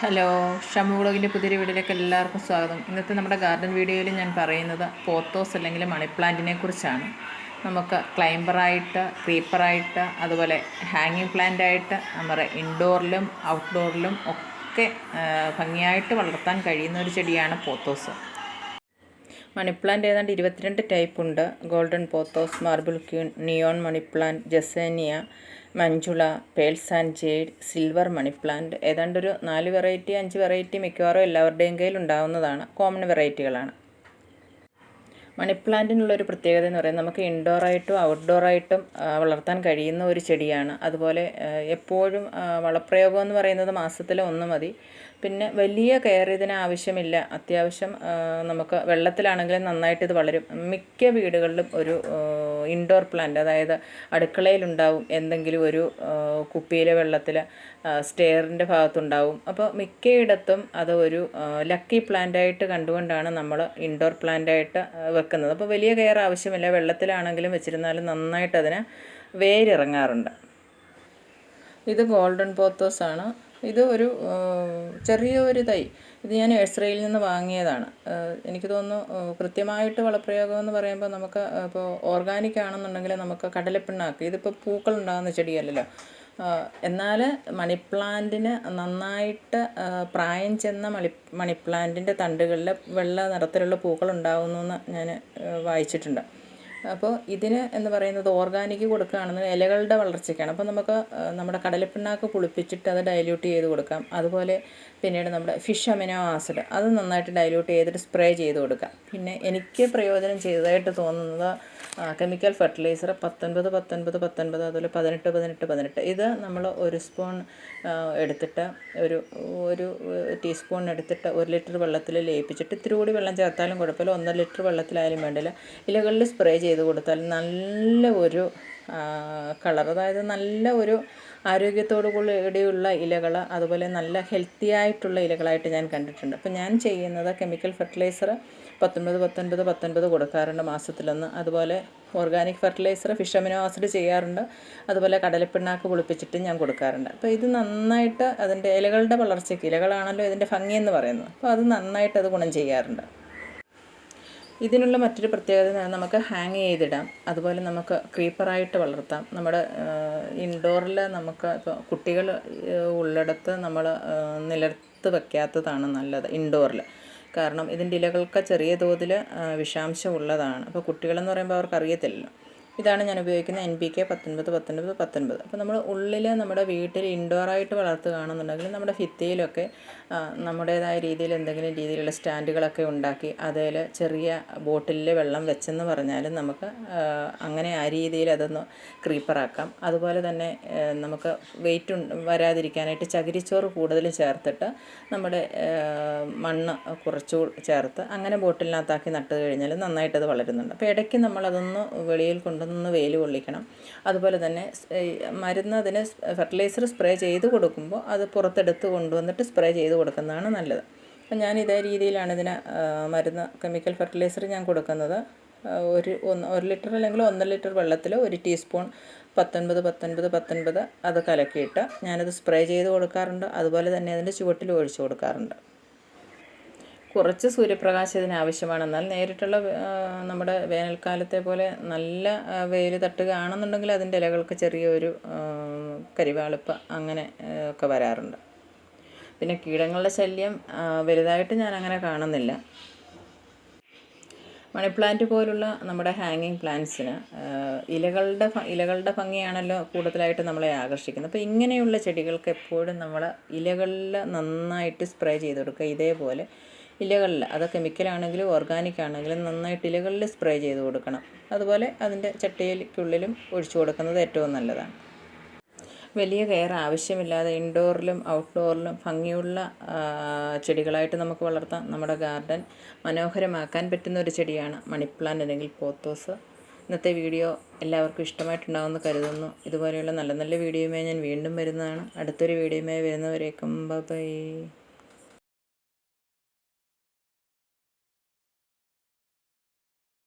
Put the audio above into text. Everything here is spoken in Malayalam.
ഹലോ ഷമു വ്ളോഗിന്റെ പുതിയൊരു വീഡിയോയിലേക്ക് എല്ലാവർക്കും സ്വാഗതം. ഇന്നത്തെ നമ്മുടെ ഗാർഡൻ വീഡിയോയിൽ ഞാൻ പറയുന്നത് പോത്തോസ് അല്ലെങ്കിൽ മണി പ്ലാന്റിനെ കുറിച്ചാണ്. നമുക്ക് ക്ലൈംബറായിട്ട് ക്രീപ്പറായിട്ട് അതുപോലെ ഹാങ്ങിങ് പ്ലാന്റായിട്ട് നമ്മുടെ ഇൻഡോറിലും ഔട്ട്ഡോറിലും ഒക്കെ ഭംഗിയായിട്ട് വളർത്താൻ കഴിയുന്ന ഒരു ചെടിയാണ് പോത്തോസ്. മണി പ്ലാന്റ് ഏതാണ്ട് ഇരുപത്തിരണ്ട് ടൈപ്പ് ഉണ്ട്. Golden pothos marble queen neon money plant Jessenia Manjula pearls and jade silver money plant ഏതാണ്ട് ഒരു നാല് വെറൈറ്റി അഞ്ച് വെറൈറ്റി മിക്കവാറും എല്ലാവരുടെയും കയ്യിൽ ഉണ്ടാവുന്നതാണ് കോമൺ വെറൈറ്റികളാണ് മണി പ്ലാന്റിനുള്ളൊരു പ്രത്യേകത എന്ന് പറയുന്നത് നമുക്ക് ഇൻഡോറായിട്ടും ഔട്ട്ഡോറായിട്ടും വളർത്താൻ കഴിയുന്ന ഒരു ചെടിയാണ്. അതുപോലെ എപ്പോഴും വളപ്രയോഗം എന്ന് പറയുന്നത് മാസത്തിൽ ഒന്ന് മതി. പിന്നെ വലിയ കെയർ ഇതിന് ആവശ്യമില്ല. അത്യാവശ്യം നമുക്ക് വെള്ളത്തിലാണെങ്കിലും നന്നായിട്ട് ഇത് വളരും. മിക്ക വീടുകളിലും ഒരു ഇൻഡോർ പ്ലാന്റ് അതായത് അടുക്കളയിലുണ്ടാവും എന്തെങ്കിലും ഒരു കുപ്പിയിലെ വെള്ളത്തിൽ സ്റ്റെയറിന്റെ ഭാഗത്തുണ്ടാവും. അപ്പോൾ മിക്കയിടത്തും അത് ഒരു ലക്കി പ്ലാന്റായിട്ട് കണ്ടുകൊണ്ടാണ് നമ്മൾ ഇൻഡോർ പ്ലാന്റായിട്ട് വെക്കുന്നത് അപ്പോൾ വലിയ കെയർ ആവശ്യമില്ല. വെള്ളത്തിലാണെങ്കിലും വെച്ചിരുന്നാലും നന്നായിട്ട് അതിന് വേരിറങ്ങാറുണ്ട്. ഇത് ഗോൾഡൻ പോത്തോസ് ആണ്. ഇത് ഒരു ചെറിയ ഒരു തൈ. ഇത് ഞാൻ നഴ്സറിയിൽ നിന്ന് വാങ്ങിയതാണ്. എനിക്ക് തോന്നുന്നു കൃത്യമായിട്ട് വളപ്രയോഗം എന്ന് പറയുമ്പോൾ നമുക്ക് ഇപ്പോൾ ഓർഗാനിക് ആണെന്നുണ്ടെങ്കിൽ നമുക്ക് കടലപ്പിണ്ണാക്ക്. ഇതിപ്പോൾ പൂക്കൾ ഉണ്ടാകുന്ന ചെടിയല്ലല്ലോ. എന്നാൽ മണിപ്ലാന്റിന് നന്നായിട്ട് പ്രായം ചെന്ന മണി മണിപ്ലാന്റിന്റെ തണ്ടുകളിൽ വെള്ള നിറത്തിലുള്ള പൂക്കൾ ഉണ്ടാകുന്നു എന്ന് ഞാൻ വായിച്ചിട്ടുണ്ട്. അപ്പോൾ ഇതിന് എന്ന് പറയുന്നത് ഓർഗാനിക് കൊടുക്കുകയാണെന്ന് ഇലകളുടെ വളർച്ചയ്ക്കാണ്. അപ്പോൾ നമുക്ക് നമ്മുടെ കടലപ്പിണ്ണാക്ക് പുളിപ്പിച്ചിട്ട് അത് ഡൈല്യൂട്ട് ചെയ്ത് കൊടുക്കാം. അതുപോലെ പിന്നീട് നമ്മുടെ ഫിഷ് അമിനോ ആസിഡ് അത് നന്നായിട്ട് ഡൈല്യൂട്ട് ചെയ്തിട്ട് സ്പ്രേ ചെയ്ത് കൊടുക്കാം. പിന്നെ എനിക്ക് പ്രയോജനം ചെയ്തതായിട്ട് തോന്നുന്നത് കെമിക്കൽ ഫെർട്ടിലൈസർ പത്തൊൻപത് പത്തൊൻപത് പത്തൊൻപത് അതുപോലെ പതിനെട്ട് പതിനെട്ട് പതിനെട്ട്. ഇത് നമ്മൾ ഒരു സ്പൂൺ എടുത്തിട്ട് ഒരു ഒരു ടീസ്പൂൺ എടുത്തിട്ട് ഒരു ലിറ്റർ വെള്ളത്തിൽ ലയിപ്പിച്ചിട്ട് ഇത്തിരി കൂടി വെള്ളം ചേർത്താലും കുഴപ്പമില്ല. ഒന്നര ലിറ്റർ വെള്ളത്തിലായാലും വേണ്ടില്ല. ഇലകളിൽ സ്പ്രേ ചെയ്ത് കൊടുത്താൽ നല്ല ഒരു കളർ. അതായത് നല്ല ഒരു ആരോഗ്യത്തോടു കൂടിയുള്ള ഇലകൾ അതുപോലെ നല്ല ഹെൽത്തി ആയിട്ടുള്ള ഇലകളായിട്ട് ഞാൻ കണ്ടിട്ടുണ്ട്. അപ്പോൾ ഞാൻ ചെയ്യുന്നത് കെമിക്കൽ ഫെർട്ടിലൈസർ പത്തൊൻപത് പത്തൊൻപത് പത്തൊൻപത് കൊടുക്കാറുണ്ട് മാസത്തിലൊന്ന്. അതുപോലെ organic fertiliser fish amino acid ചെയ്യാറുണ്ട്. അതുപോലെ കടലപ്പിണ്ണാക്ക് പൊളിപ്പിച്ചിട്ട് ഞാൻ കൊടുക്കാറുണ്ട്. അപ്പോൾ ഇത് നന്നായിട്ട് അതിന്റെ ഇലകളുടെ വളർച്ചയ്ക്ക് ഇലകളാണല്ലോ ഇതിന്റെ ഭംഗി എന്ന് പറയുന്നത്. അപ്പോൾ അത് നന്നായിട്ട് അത് ഗുണം ചെയ്യാറുണ്ട്. ഇതിനുള്ള മറ്റൊരു പ്രത്യേകത നമുക്ക് ഹാങ് ചെയ്തിടാം. അതുപോലെ നമുക്ക് ക്രീപ്പറായിട്ട് വളർത്താം. നമ്മുടെ ഇൻഡോറിൽ നമുക്ക് ഇപ്പോൾ കുട്ടികൾ ഉള്ളിടത്ത് നമ്മൾ നിലത്ത് വെക്കാത്തതാണ് നല്ലത് ഇൻഡോറിൽ കാരണം ഇതിന്റെ ഇലകൾക്ക് ചെറിയ തോതിൽ വിഷാംശം ഉള്ളതാണ്. അപ്പോൾ കുട്ടികളെന്ന് പറയുമ്പോൾ അവർക്ക് അറിയത്തില്ലല്ലോ ഇതാണ് ഞാൻ ഉപയോഗിക്കുന്ന എൻ പി കെ പത്തൊൻപത് പത്തൊൻപത് പത്തൊൻപത്. അപ്പോൾ നമ്മൾ ഉള്ളിൽ നമ്മുടെ വീട്ടിൽ ഇൻഡോറായിട്ട് വളർത്തുകയാണെന്നുണ്ടെങ്കിൽ നമ്മുടെ ഭിത്തിയിലൊക്കെ നമ്മുടേതായ രീതിയിൽ എന്തെങ്കിലും രീതിയിലുള്ള സ്റ്റാൻഡുകളൊക്കെ ഉണ്ടാക്കി അതിൽ ചെറിയ ബോട്ടിലിൽ വെള്ളം വെച്ചെന്ന് പറഞ്ഞാലും നമുക്ക് അങ്ങനെ ആ രീതിയിൽ അതൊന്ന് ക്രീപ്പറാക്കാം അതുപോലെ തന്നെ നമുക്ക് വെയിറ്റ് വരാതിരിക്കാനായിട്ട് ചകിരിച്ചോറ് കൂടുതൽ ചേർത്തിട്ട് നമ്മുടെ മണ്ണ് കുറച്ചു ചേർത്ത് അങ്ങനെ ബോട്ടിലിനകത്താക്കി നട്ട് കഴിഞ്ഞാൽ നന്നായിട്ടത് വളരുന്നുണ്ട്. അപ്പോൾ ഇടയ്ക്ക് നമ്മളതൊന്ന് വെളിയിൽ കൊണ്ടുവന്ന് വെയിൽ കൊള്ളിക്കണം. അതുപോലെ തന്നെ മരുന്ന് അതിന് ഫെർട്ടിലൈസർ സ്പ്രേ ചെയ്ത് കൊടുക്കുമ്പോൾ അത് പുറത്തെടുത്ത് കൊണ്ടുവന്നിട്ട് സ്പ്രേ ചെയ്ത് കൊടുക്കുന്നതാണ് നല്ലത്. അപ്പം ഞാൻ ഇതേ രീതിയിലാണ് ഇതിന് മരുന്ന് കെമിക്കൽ ഫെർട്ടിലൈസർ ഞാൻ കൊടുക്കുന്നത്. ഒരു ഒന്ന് ഒരു ലിറ്റർ അല്ലെങ്കിൽ ഒന്നര ലിറ്റർ വെള്ളത്തിൽ ഒരു ടീസ്പൂൺ പത്തൊൻപത് പത്തൊൻപത് പത്തൊൻപത് അത് കലക്കിയിട്ട് ഞാനത് സ്പ്രേ ചെയ്ത് കൊടുക്കാറുണ്ട്. അതുപോലെ തന്നെ അതിന്റെ ചുവട്ടിൽ ഒഴിച്ചു കൊടുക്കാറുണ്ട്. കുറച്ച് സൂര്യപ്രകാശം ഇതിന് ആവശ്യമാണ്. എന്നാൽ നേരിട്ടുള്ള നമ്മുടെ വേനൽക്കാലത്തെ പോലെ നല്ല വെയിൽ തട്ടുകയാണെന്നുണ്ടെങ്കിൽ അതിന്റെ ഇലകൾക്ക് ചെറിയൊരു കരിവാളിപ്പ് അങ്ങനെ ഒക്കെ വരാറുണ്ട്. പിന്നെ കീടങ്ങളുടെ ശല്യം വലുതായിട്ട് ഞാൻ അങ്ങനെ കാണുന്നില്ല. മണി പ്ലാന്റ് പോലുള്ള നമ്മുടെ ഹാങ്ങിങ് പ്ലാന്റ്സിന് ഇലകളുടെ ഇലകളുടെ ഭംഗിയാണല്ലോ കൂടുതലായിട്ട് നമ്മളെ ആകർഷിക്കുന്നത്. അപ്പോൾ ഇങ്ങനെയുള്ള ചെടികൾക്ക് എപ്പോഴും നമ്മൾ ഇലകളിൽ നന്നായിട്ട് സ്പ്രേ ചെയ്ത് കൊടുക്കുക ഇതേപോലെ ഇലകളിൽ അത് കെമിക്കലാണെങ്കിലും ഓർഗാനിക് ആണെങ്കിലും നന്നായിട്ട് ഇലകളിൽ സ്പ്രേ ചെയ്ത് കൊടുക്കണം. അതുപോലെ അതിന്റെ ചട്ടിയിലേക്കുള്ളിലും ഒഴിച്ചു കൊടുക്കുന്നത് ഏറ്റവും നല്ലതാണ്. വലിയ കെയർ ആവശ്യമില്ലാതെ ഇൻഡോറിലും ഔട്ട്ഡോറിലും ഭംഗിയുള്ള ചെടികളായിട്ട് നമുക്ക് വളർത്താം. നമ്മുടെ ഗാർഡൻ മനോഹരമാക്കാൻ പറ്റുന്ന ഒരു ചെടിയാണ് മണിപ്ലാന്റ് അല്ലെങ്കിൽ പോത്തോസ്. ഇന്നത്തെ വീഡിയോ എല്ലാവർക്കും ഇഷ്ടമായിട്ടുണ്ടാകുമെന്ന് കരുതുന്നു. ഇതുപോലെയുള്ള നല്ല നല്ല വീഡിയോയുമായി ഞാൻ വീണ്ടും വരുന്നതാണ്. അടുത്തൊരു വീഡിയോയുമായി വരുന്നവരേക്കും ബൈ